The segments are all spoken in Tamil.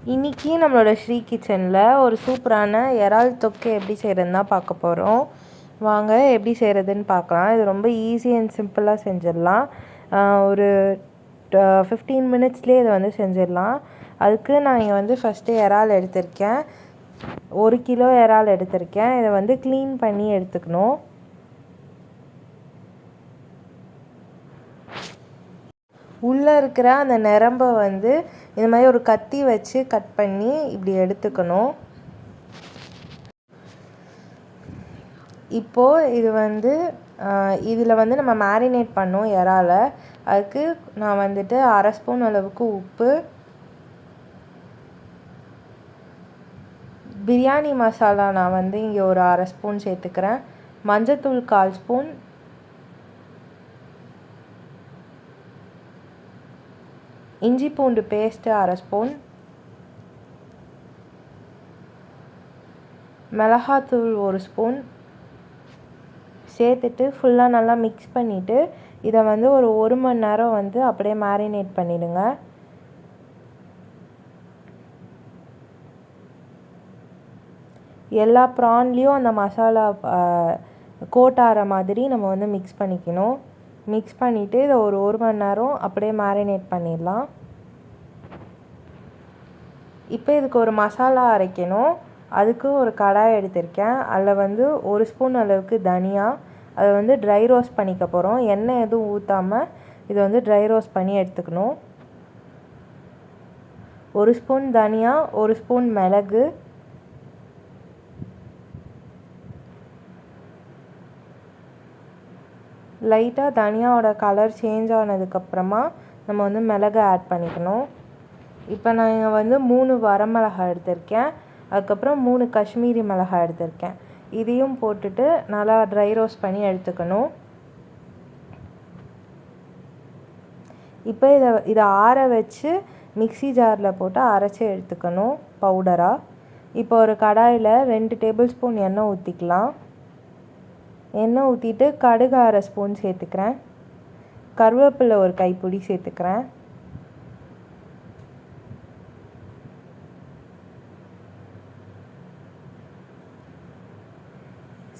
இன்றைக்கி நம்மளோட ஸ்ரீ கிச்சனில் ஒரு சூப்பரான இறால் தொக்கு எப்படி செய்கிறதுன்னு தான் பார்க்க போகிறோம் வாங்க எப்படி செய்கிறதுன்னு பார்க்கலாம். இது ரொம்ப ஈஸி அண்ட் சிம்பிளாக செஞ்சிடலாம். ஒரு ஃபிஃப்டீன் மினிட்ஸ்லேயே இதை வந்து செஞ்சிடலாம். அதுக்கு நான் இங்கே வந்து ஃபஸ்ட்டு இறால் எடுத்திருக்கேன். ஒரு கிலோ இறால் எடுத்திருக்கேன். இதை வந்து க்ளீன் பண்ணி எடுத்துக்கணும். உள்ளே இருக்கிற அந்த நரம்பை வந்து இந்த மாதிரி ஒரு கத்தி வச்சு கட் பண்ணி இப்படி எடுத்துக்கணும். இப்போது இது வந்து இதில் வந்து நம்ம மேரினேட் பண்ணோம் இறால. அதுக்கு நான் வந்துட்டு அரை ஸ்பூன் அளவுக்கு உப்பு பிரியாணி மசாலா நான் வந்து இங்கே ஒரு அரை ஸ்பூன் சேர்த்துக்கிறேன். மஞ்சத்தூள் கால் ஸ்பூன் இஞ்சி பூண்டு பேஸ்ட்டு அரை ஸ்பூன் மிளகாத்தூள் ஒரு ஸ்பூன் சேர்த்துட்டு ஃபுல்லாக நல்லா மிக்ஸ் பண்ணிவிட்டு இதை வந்து ஒரு ஒரு மணி நேரம் வந்து அப்படியே மேரினேட் பண்ணிவிடுங்க எல்லா ப்ரான்லேயும் அந்த மசாலா கோட் ஆகிற மாதிரி நம்ம வந்து மிக்ஸ் பண்ணிக்கணும். மிக்ஸ் பண்ணிவிட்டு இதை ஒரு ஒரு மணி நேரம் அப்படியே மேரினேட் பண்ணிடலாம். இப்போ இதுக்கு ஒரு மசாலா அரைக்கணும். அதுக்கு ஒரு கடாய் எடுத்திருக்கேன். அதில் வந்து ஒரு ஸ்பூன் அளவுக்கு தனியா அதை வந்து ட்ரை ரோஸ்ட் பண்ணிக்க போகிறோம் எண்ணெய் எதுவும் ஊற்றாமல் இதை வந்து ட்ரை ரோஸ்ட் பண்ணி எடுத்துக்கணும். ஒரு ஸ்பூன் தனியா ஒரு ஸ்பூன் மிளகு லைட்டாக தனியாவோட கலர் சேஞ்ச் ஆனதுக்கப்புறமா நம்ம வந்து மிளகு ஆட் பண்ணிக்கணும். இப்போ நான் இங்கே வந்து மூணு வரமிளகாய் எடுத்திருக்கேன். அதுக்கப்புறம் மூணு காஷ்மீரி மிளகாய் எடுத்திருக்கேன். இதையும் போட்டுட்டு நல்லா ட்ரை ரோஸ்ட் பண்ணி எடுத்துக்கணும். இப்போ இதை இதை ஆற வச்சு மிக்சி ஜாரில் போட்டு அரைச்சி எடுத்துக்கணும் பவுடராக இப்போ ஒரு கடாயில் ரெண்டு டேபிள் ஸ்பூன் எண்ணெய் ஊற்றிக்கலாம் எண்ணெய் ஊற்றிட்டு கடுகு அரை ஸ்பூன் சேர்த்துக்கிறேன். கருவேப்பிலை ஒரு கைப்பிடி சேர்த்துக்கிறேன்.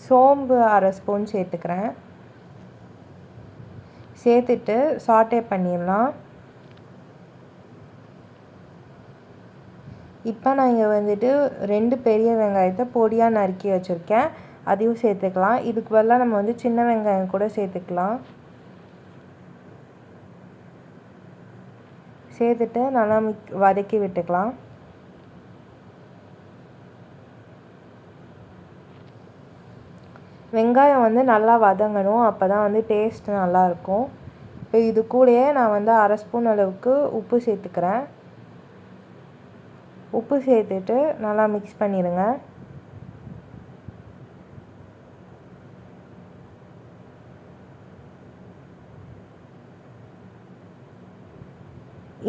சோம்பு அரை ஸ்பூன் சேர்த்துக்கிறேன். சேர்த்துட்டு சாட்டே பண்ணிடலாம். இப்போ நான் இங்கே வந்துட்டு ரெண்டு பெரிய வெங்காயத்தை பொடியாக நறுக்கி வச்சுருக்கேன். அதையும் சேர்த்துக்கலாம். இதுக்கு பதிலாக நம்ம வந்து சின்ன வெங்காயம் கூட சேர்த்துக்கலாம். சேர்த்துட்டு நல்லா மிக் வதக்கி விட்டுக்கலாம். வெங்காயம் வந்து நல்லா வதங்கணும். அப்போ தான் வந்து டேஸ்ட் நல்லாயிருக்கும் இப்போ இது கூடயே நான் வந்து அரை ஸ்பூன் அளவுக்கு உப்பு சேர்த்துக்கிறேன். உப்பு சேர்த்துட்டு நல்லா மிக்ஸ் பண்ணிடுங்க.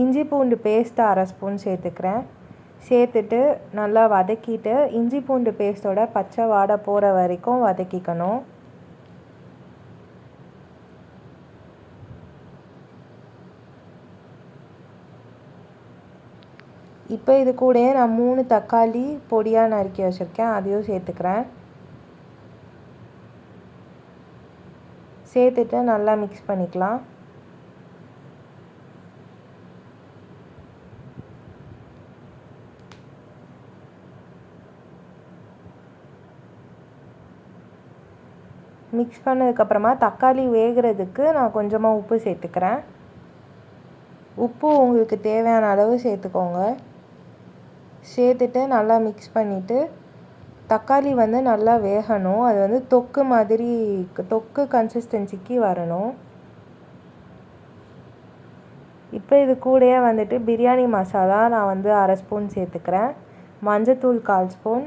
இஞ்சி பூண்டு பேஸ்ட்டு அரை ஸ்பூன் சேர்த்துக்கிறேன். சேர்த்துட்டு நல்லா வதக்கிட்டு இஞ்சி பூண்டு பேஸ்ட்டோட பச்சை வாடை போகிற வரைக்கும் வதக்கிக்கணும். இப்போ இது கூடயே நான் மூணு தக்காளி பொடியாக நறுக்கி வச்சுருக்கேன். அதையும் சேர்த்துக்கிறேன். சேர்த்துட்டு நல்லா மிக்ஸ் பண்ணிக்கலாம். மிக்ஸ் பண்ணதுக்கப்புறமா தக்காளி வேகிறதுக்கு நான் கொஞ்சமாக உப்பு சேர்த்துக்கிறேன். உப்பு உங்களுக்கு தேவையான அளவு சேர்த்துக்கோங்க. சேர்த்துட்டு நல்லா மிக்ஸ் பண்ணிவிட்டு தக்காளி வந்து நல்லா வேகணும். அது வந்து தொக்கு மாதிரி தொக்கு கன்சிஸ்டன்சிக்கு வரணும். இப்போ இது கூடயே வந்துட்டு பிரியாணி மசாலா நான் வந்து அரை ஸ்பூன் சேர்த்துக்கிறேன். மஞ்சத்தூள் கால் ஸ்பூன்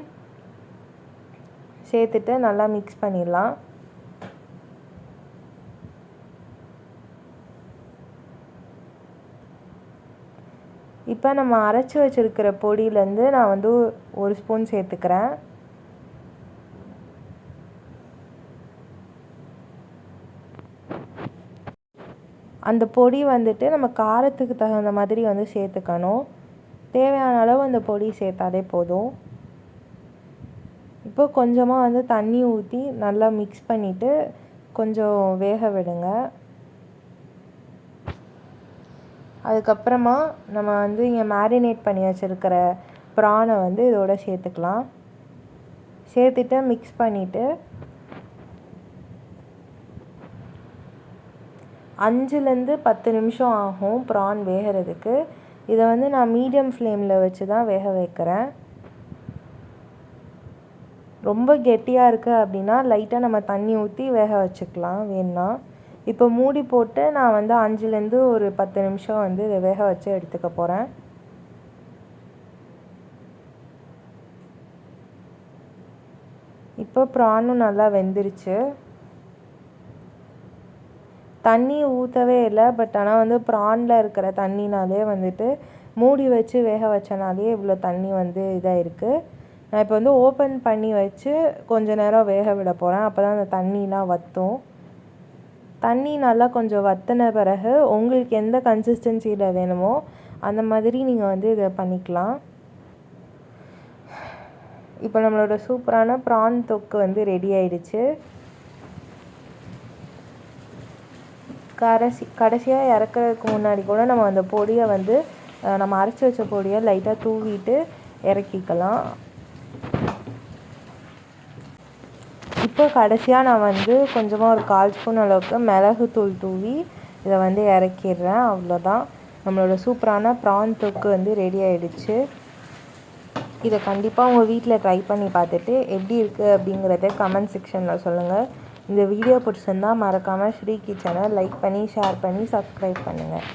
சேர்த்துட்டு நல்லா மிக்ஸ் பண்ணிடலாம். இப்போ நம்ம அரைச்சி வச்சுருக்கிற பொடியிலேருந்து நான் வந்து ஒரு ஸ்பூன் சேர்த்துக்கிறேன். அந்த பொடி வந்துட்டு நம்ம காரத்துக்கு தகுந்த மாதிரி வந்து சேர்த்துக்கணும். தேவையான அளவு அந்த பொடி சேர்த்தாலே போதும். இப்போ கொஞ்சமாக வந்து தண்ணி ஊற்றி நல்லா மிக்ஸ் பண்ணிவிட்டு கொஞ்சம் வேக விடுங்க. அதுக்கப்புறமா நம்ம வந்து இங்கே மேரினேட் பண்ணி வச்சுருக்கிற ப்ரானை வந்து இதோட சேர்த்துக்கலாம். சேர்த்துட்டு மிக்ஸ் பண்ணிவிட்டு அஞ்சுலேருந்து பத்து நிமிஷம் ஆகும் ப்ரான் வேகிறதுக்கு. இதை வந்து நான் மீடியம் ஃப்ளேமில் வச்சு தான் வேக வைக்கிறேன். ரொம்ப கெட்டியாக இருக்குது அப்படின்னா லைட்டாக நம்ம தண்ணி ஊற்றி வேக வச்சுக்கலாம் வேணுன்னா இப்போ மூடி போட்டு நான் வந்து அஞ்சுலேருந்து ஒரு பத்து நிமிஷம் வந்து இதை வேக வச்சு எடுத்துக்க போகிறேன் இப்போ ப்ரானும் நல்லா வெந்துருச்சு. தண்ணி ஊற்றவே இல்லை பட் ஆனால் வந்து ப்ரானில் இருக்கிற தண்ணினாலே வந்துட்டு மூடி வச்சு வேக வச்சனாலே இவ்வளோ தண்ணி வந்து இதாக இருக்குது நான் இப்போ வந்து ஓப்பன் பண்ணி வச்சு கொஞ்ச நேரம் வேக விட போகிறேன் அப்போ தான் அந்த தண்ணிலாம் வற்றும் தண்ணி நல்லா கொஞ்சம் வற்றின பிறகு உங்களுக்கு எந்த கன்சிஸ்டன்சியில் வேணுமோ அந்த மாதிரி நீங்கள் வந்து இதை பண்ணிக்கலாம். இப்போ நம்மளோட சூப்பரான ப்ரான் தொக்கு வந்து ரெடி ஆயிடுச்சு. கடைசி கடைசியாக இறக்குறதுக்கு முன்னாடி கூட நம்ம அந்த பொடியை வந்து நம்ம அரைச்சி வச்ச பொடியை லைட்டாக தூவிட்டு இறக்கிக்கலாம். இப்போ கடைசியாக நான் வந்து கொஞ்சமாக ஒரு கால் ஸ்பூன் அளவுக்கு மிளகு தூள் தூவி இதை வந்து இறக்கிடுறேன். அவ்வளோதான். நம்மளோட சூப்பரான ப்ரான் தொக்கு வந்து ரெடி ஆகிடுச்சு இதை கண்டிப்பாக உங்கள் வீட்டில் ட்ரை பண்ணி பார்த்துட்டு எப்படி இருக்குது அப்படிங்கிறத கமெண்ட் செக்ஷனில் சொல்லுங்கள் இந்த வீடியோ பிடிச்சிருந்தால் மறக்காமல் ஸ்ரீ கிச்சனை லைக் பண்ணி ஷேர் பண்ணி சப்ஸ்கிரைப் பண்ணுங்கள்